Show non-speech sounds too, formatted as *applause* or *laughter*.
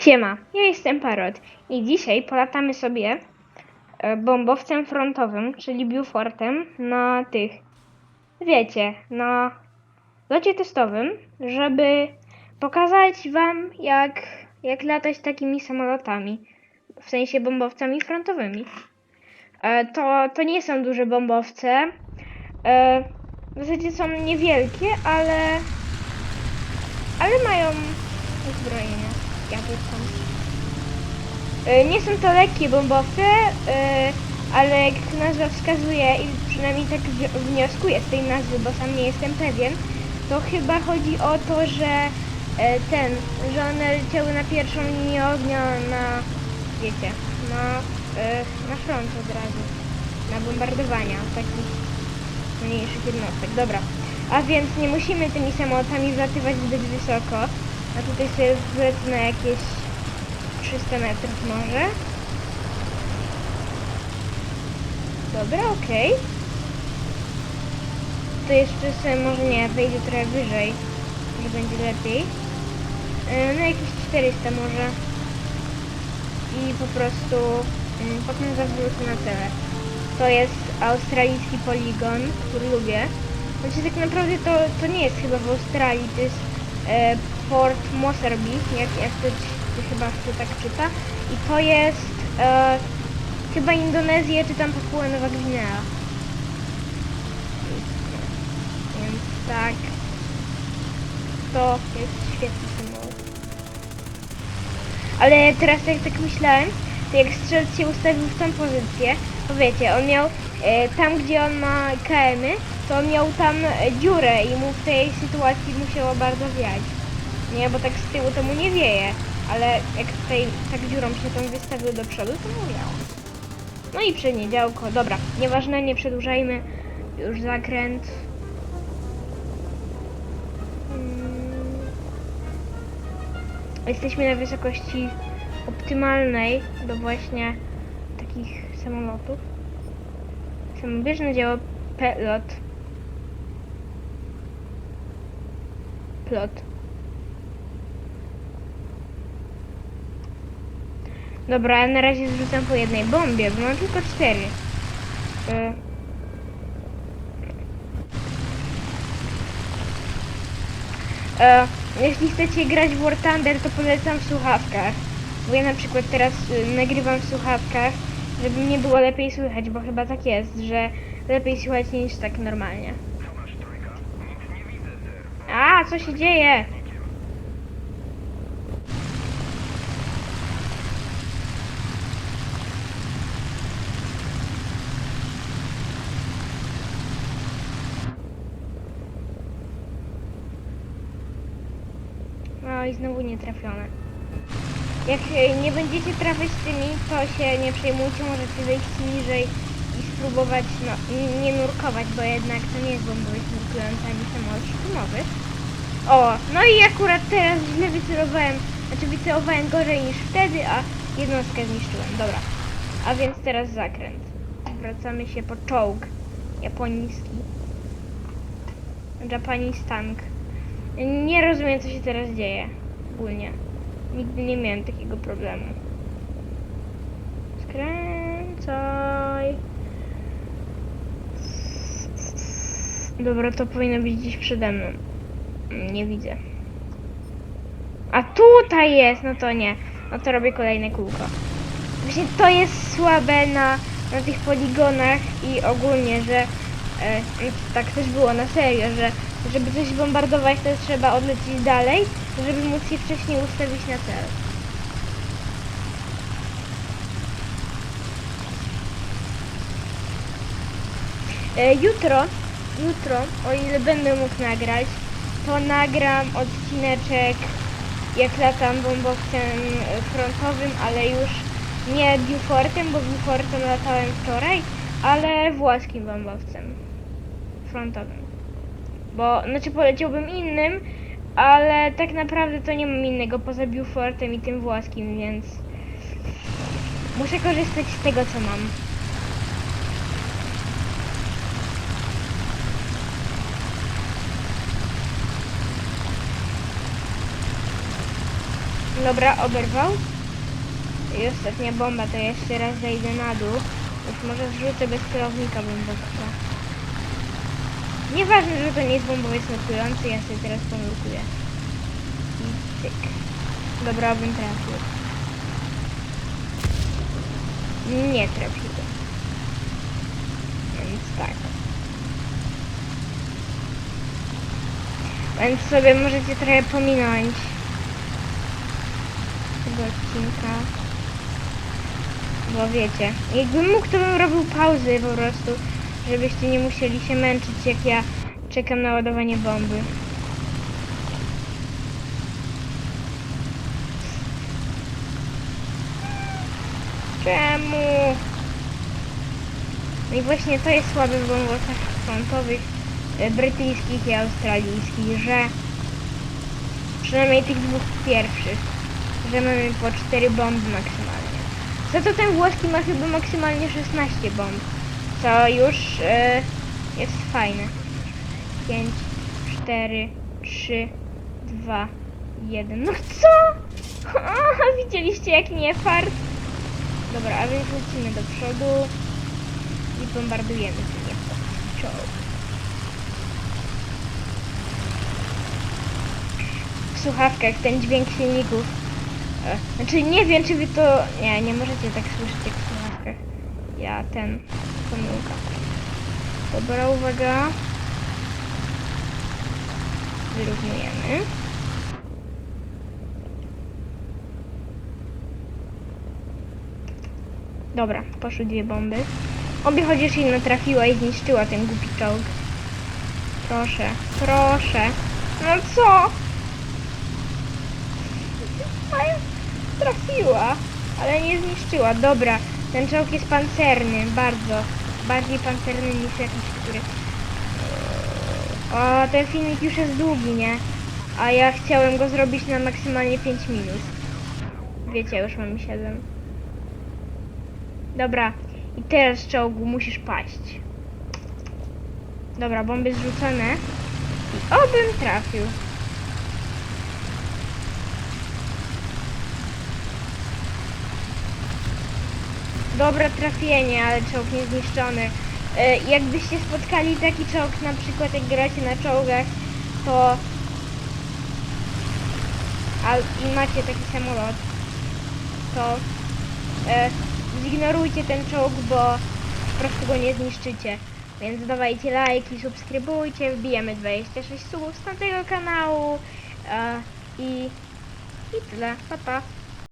Siema, ja jestem Parot i dzisiaj polatamy sobie e, bombowcem frontowym, czyli Beaufortem na tych, wiecie, na locie testowym, żeby pokazać wam jak, jak latać takimi samolotami, w sensie bombowcami frontowymi. E, To, to nie są duże bombowce, e, w zasadzie są niewielkie, ale, ale mają uzbrojenie. E, Nie są to lekkie bombowce, e, ale jak nazwa wskazuje i przynajmniej tak wni- wnioskuję z tej nazwy, bo sam nie jestem pewien, to chyba chodzi o to, że e, ten, że one leciały na pierwszą linię ognia na, wiecie, na, e, na front od razu, na bombardowania takich mniejszych jednostek. Dobra, a więc nie musimy tymi samolotami wlatywać zbyt wysoko, a tutaj sobie na jakieś 300 metrów może. Dobra, okej. To jeszcze sobie może nie, wejdę trochę wyżej, że będzie lepiej. E, No jakieś 400 może. I po prostu mm, potem zawrócę na tyle. To jest australijski poligon, który lubię. Znaczy tak naprawdę to, to nie jest chyba w Australii, to jest e, Port Moresby, jak, jak to się chyba się tak czyta. I to jest e, chyba Indonezja czy tam Papua Nowa Gwinea. Więc tak, to jest świetny symbol. Ale teraz jak tak myślałem, to jak strzelec się ustawił w tą pozycję, to wiecie, on miał e, tam gdzie on ma KM-y, to on miał tam e, dziurę i mu w tej sytuacji musiało bardzo wiać. Nie, bo tak z tyłu to mu nie wieje, ale jak tutaj tak dziurą się tam wystawił do przodu, to mu wiało. No i przednie działko, dobra, nieważne, nie przedłużajmy, już zakręt. Mm. Jesteśmy na wysokości optymalnej do właśnie takich samolotów. Samobieżne działo pelot. Plot. Dobra, ja na razie zrzucam po jednej bombie, bo mam tylko cztery. Y. E, jeśli chcecie grać w War Thunder, to polecam w słuchawkach. Bo ja na przykład teraz y, nagrywam w słuchawkach, żeby mnie było lepiej słychać, bo chyba tak jest, że lepiej słychać niż tak normalnie. A, co się dzieje? No i znowu nie trafione. Jak e, nie będziecie trafiać tymi, to się nie przejmujcie, możecie zejść niżej i spróbować, no, nie nurkować, bo jednak to nie jest bombowiec nurkujący ani samolot szturmowy. O, no i akurat teraz źle wycelowałem, znaczy wycelowałem gorzej niż wtedy, a jednostkę zniszczyłem. Dobra, a więc teraz zakręt. Wracamy się po czołg japoński. Japanese tank. Nie rozumiem, co się teraz dzieje. Ogólnie. Nigdy nie miałem takiego problemu. Skręcaj. Dobra, to powinno być gdzieś przede mną. Nie widzę. A tutaj jest, no to nie. No to robię kolejne kółko. Właśnie to jest słabe na, na tych poligonach i ogólnie, że e, tak też było na serio, że żeby coś bombardować, to trzeba odlecieć dalej, żeby móc się wcześniej ustawić na cel. E, jutro, jutro, o ile będę mógł nagrać, to nagram odcineczek jak latam bombowcem frontowym, ale już nie Beaufortem, bo Beaufortem latałem wczoraj, ale włoskim bombowcem frontowym. Bo, znaczy poleciałbym innym, ale tak naprawdę to nie mam innego poza Beaufortem i tym włoskim, więc muszę korzystać z tego, co mam. Dobra, oberwał. I ostatnia bomba, to jeszcze raz zejdę na dół. Już może zrzucę bez celownika bombowca. Nieważne, że to nie jest bombowiec nurkujący, ja sobie teraz ponurkuję. I cyk. Dobra, bym trafił. Nie trafiłem. Więc tak. Więc sobie możecie trochę pominąć tego odcinka. Bo wiecie, jakbym mógł, to bym robił pauzy po prostu, żebyście nie musieli się męczyć, jak ja czekam na ładowanie bomby. Czemu? No i właśnie to jest słabe w bombowcach frontowych e, brytyjskich i australijskich, że przynajmniej tych dwóch pierwszych, że mamy po 4 bomby maksymalnie. Za to ten włoski ma chyba maksymalnie 16 bomb, co już e, jest fajne. 5, 4, 3, 2, 1. No co? *laughs* Aha, widzieliście jak nie fart? Dobra, a więc lecimy do przodu i bombardujemy ten czołg. W słuchawkach ten dźwięk silników. E, Znaczy nie wiem czy wy to... Nie, nie możecie tak słyszeć jak w słuchawkach. Ja ten... Pomyłka. Dobra, uwaga. Wyrównujemy. Dobra, poszły dwie bomby. Obie chociaż jedna trafiła i zniszczyła ten głupi czołg. Proszę, proszę. No co? Trafiła, ale nie zniszczyła. Dobra, ten czołg jest pancerny, bardzo. Bardziej pancerny niż jakiś, który... O, ten filmik już jest długi, nie? A ja chciałem go zrobić na maksymalnie 5 minut. Wiecie, już mam 7. Dobra, i teraz czołgu musisz paść. Dobra, bomby zrzucone. I obym trafił. Dobre trafienie, ale czołg niezniszczony. E, jakbyście spotkali taki czołg, na przykład jak gracie na czołgach, to... A, I macie taki samolot, to e, zignorujcie ten czołg, bo po prostu go nie zniszczycie. Więc dawajcie lajki, subskrybujcie, wbijemy 26 subów z tamtego kanału e, i, i tyle. Pa, pa.